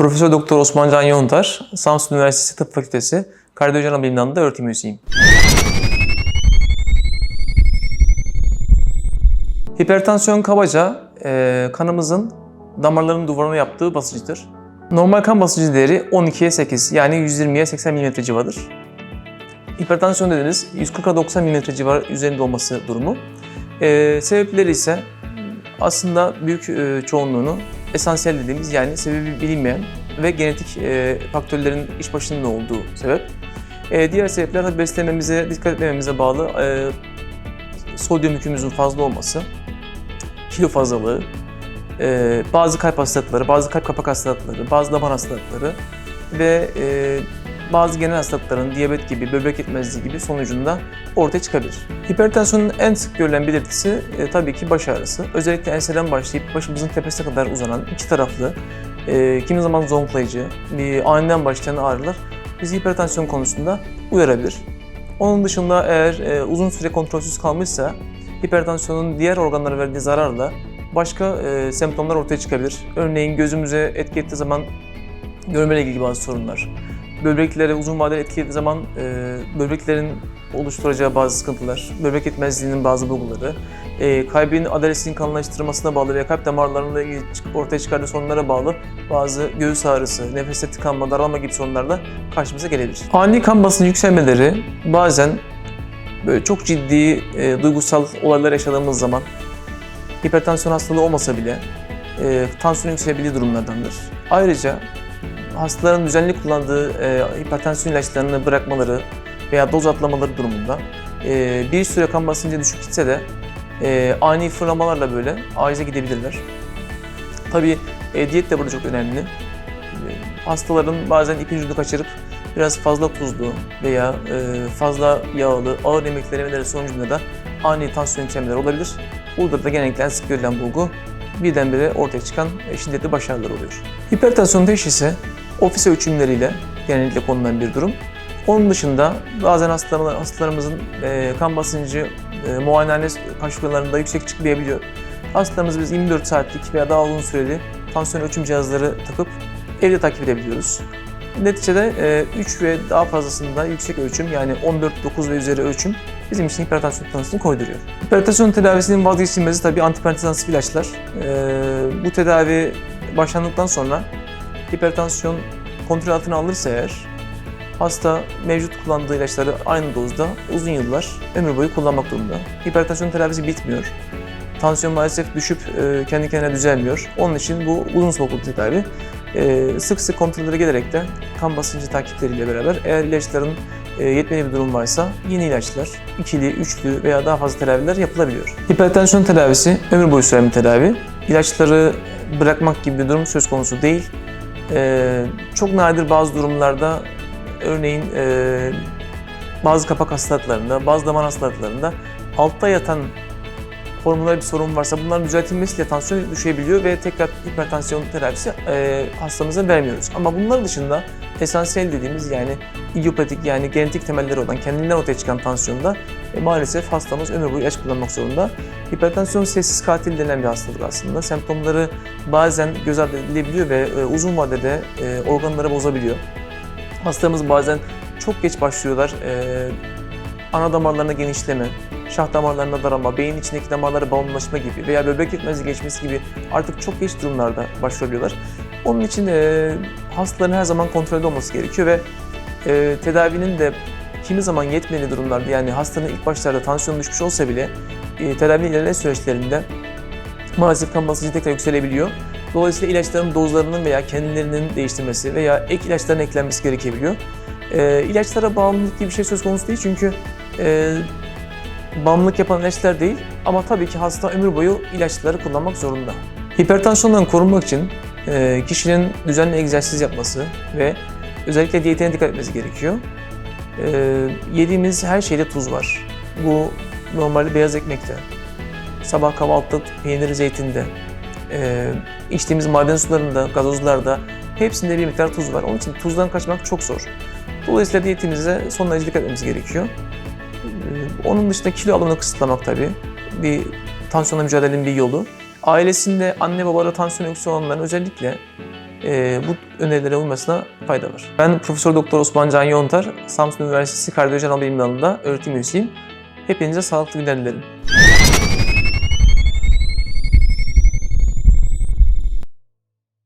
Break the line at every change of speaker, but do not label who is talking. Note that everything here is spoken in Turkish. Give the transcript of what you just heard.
Profesör Doktor Osman Can Yontar, Samsun Üniversitesi Tıp Fakültesi Kardiyoloji Anabilim Dalı'nda öğretim üyesiyim. Hipertansiyon kabaca e, kanımızın damarların duvarına yaptığı basıncıdır. Normal kan basıncı değeri 12'ye 8 yani 120'ye 80 mm civarıdır. Hipertansiyon dediğiniz 140'a 90 mm civarı üzerinde olması durumu. E, sebepleri ise aslında büyük e, çoğunluğunu esansiyel dediğimiz yani sebebi bilinmeyen ve genetik e, faktörlerin iş başında olduğu sebep. E, diğer sebepler tabii beslenmemize, dikkat etmememize bağlı e, sodyum yükümüzün fazla olması, kilo fazlalığı, e, bazı kalp hastalıkları, bazı kalp kapak hastalıkları, bazı damar hastalıkları ve e, bazı genel hastalıkların diyabet gibi, böbrek yetmezliği gibi sonucunda ortaya çıkabilir. Hipertansiyonun en sık görülen belirtisi e, tabii ki baş ağrısı. Özellikle enseden başlayıp başımızın tepesine kadar uzanan iki taraflı, e, kimi zaman zonklayıcı, bir aniden başlayan ağrılar bizi hipertansiyon konusunda uyarabilir. Onun dışında eğer e, uzun süre kontrolsüz kalmışsa hipertansiyonun diğer organlara verdiği zararla başka e, semptomlar ortaya çıkabilir. Örneğin gözümüze etki ettiği zaman görmeyle ilgili bazı sorunlar. Böbreklere uzun vadeli etki ettiği zaman e, böbreklerin oluşturacağı bazı sıkıntılar, böbrek yetmezliğinin bazı bulguları, e, kalbin adalesinin kanlaştırmasına bağlı veya kalp damarlarında ortaya çıkardığı sorunlara bağlı bazı göğüs ağrısı, nefeste tıkanma, daralma gibi sorunlarla karşımıza gelebilir. Ani kan basıncı yükselmeleri bazen böyle çok ciddi e, duygusal olaylar yaşadığımız zaman hipertansiyon hastalığı olmasa bile e, tansiyon yükselebildiği durumlardandır. Ayrıca hastaların düzenli kullandığı e, hipertansiyon ilaçlarını bırakmaları veya doz atlamaları durumunda e, bir süre kan basıncı düşük gitse de e, ani fırlamalarla böyle acize gidebilirler. Tabii e, diyet de burada çok önemli. E, hastaların bazen ipin ucunu kaçırıp biraz fazla tuzlu veya e, fazla yağlı, ağır yemekler yemeleri sonucunda da ani tansiyon yükselmeleri olabilir. Burada da genellikle en sık görülen bulgu birdenbire ortaya çıkan e, şiddetli baş ağrıları oluyor. Hipertansiyon teşhisi ofis ölçümleriyle genellikle konulan bir durum. Onun dışında bazen hastalar, hastalarımızın e, kan basıncı e, muayenehane başvurularında yüksek çıkmayabiliyor. Hastalarımızı biz 24 saatlik veya daha uzun süreli tansiyon ölçüm cihazları takıp evde takip edebiliyoruz. Neticede 3 ve daha fazlasında yüksek ölçüm yani 14, 9 ve üzeri ölçüm bizim için hipertansiyon tanısını koyduruyor. Hipertansiyon tedavisinin vazgeçilmezi tabii antihipertansif ilaçlar. Ee, bu tedavi başlandıktan sonra hipertansiyon kontrol altına alırsa eğer hasta mevcut kullandığı ilaçları aynı dozda uzun yıllar ömür boyu kullanmak durumunda. Hipertansiyon tedavisi bitmiyor. Tansiyon maalesef düşüp e, kendi kendine düzelmiyor. Onun için bu uzun soluklu tedavi. E, sık sık kontrollere gelerek de kan basıncı takipleriyle beraber eğer ilaçların e, yetmediği bir durum varsa yeni ilaçlar, ikili, üçlü veya daha fazla tedaviler yapılabiliyor. Hipertansiyon tedavisi ömür boyu süren bir tedavi. İlaçları bırakmak gibi bir durum söz konusu değil. E, çok nadir bazı durumlarda örneğin e, bazı kapak hastalıklarında, bazı damar hastalıklarında altta yatan hormonal bir sorun varsa bunların düzeltilmesiyle tansiyon düşebiliyor ve tekrar hipertansiyon tedavisi e, hastamıza vermiyoruz. Ama bunlar dışında esansiyel dediğimiz yani idiopatik yani genetik temelleri olan kendinden ortaya çıkan tansiyonda e, maalesef hastamız ömür boyu ilaç kullanmak zorunda. Hipertansiyon sessiz katil denilen bir hastalık aslında. Semptomları bazen göz ardı edilebiliyor ve e, uzun vadede e, organları bozabiliyor. Hastamız bazen çok geç başlıyorlar. E, ana damarlarına genişleme, şah damarlarına daralma, beyin içindeki damarlara balonlaşma gibi veya böbrek yetmezliği geçmesi gibi artık çok geç durumlarda başvuruluyorlar. Onun için e, hastaların her zaman kontrolde olması gerekiyor ve e, tedavinin de kimi zaman yetmediği durumlarda yani hastanın ilk başlarda tansiyonu düşmüş olsa bile e, tedavinin ilerleyen süreçlerinde maalesef kan basıncı tekrar yükselebiliyor. Dolayısıyla ilaçların dozlarının veya kendilerinin değiştirmesi veya ek ilaçların eklenmesi gerekebiliyor. E, ilaçlara bağımlılık gibi bir şey söz konusu değil çünkü e, bağımlılık yapan ilaçlar değil ama tabii ki hasta ömür boyu ilaçları kullanmak zorunda. Hipertansiyondan korunmak için e, kişinin düzenli egzersiz yapması ve özellikle diyetine dikkat etmesi gerekiyor. E, yediğimiz her şeyde tuz var. Bu normalde beyaz ekmekte, sabah kahvaltıda peynir zeytinde, e, içtiğimiz maden sularında, gazozlarda hepsinde bir miktar tuz var. Onun için tuzdan kaçmak çok zor. Dolayısıyla diyetimize son derece dikkat etmemiz gerekiyor. Ee, Onun dışında kilo alımını kısıtlamak tabii bir tansiyonla mücadelenin bir yolu. Ailesinde anne babada tansiyon yüksek olanların özellikle e, bu önerilere uymasına fayda var. Ben Profesör Doktor Osman Can Yontar, Samsun Üniversitesi Kardiyoloji Anabilim Dalı'nda öğretim üyesiyim. Hepinize sağlıklı günler dilerim.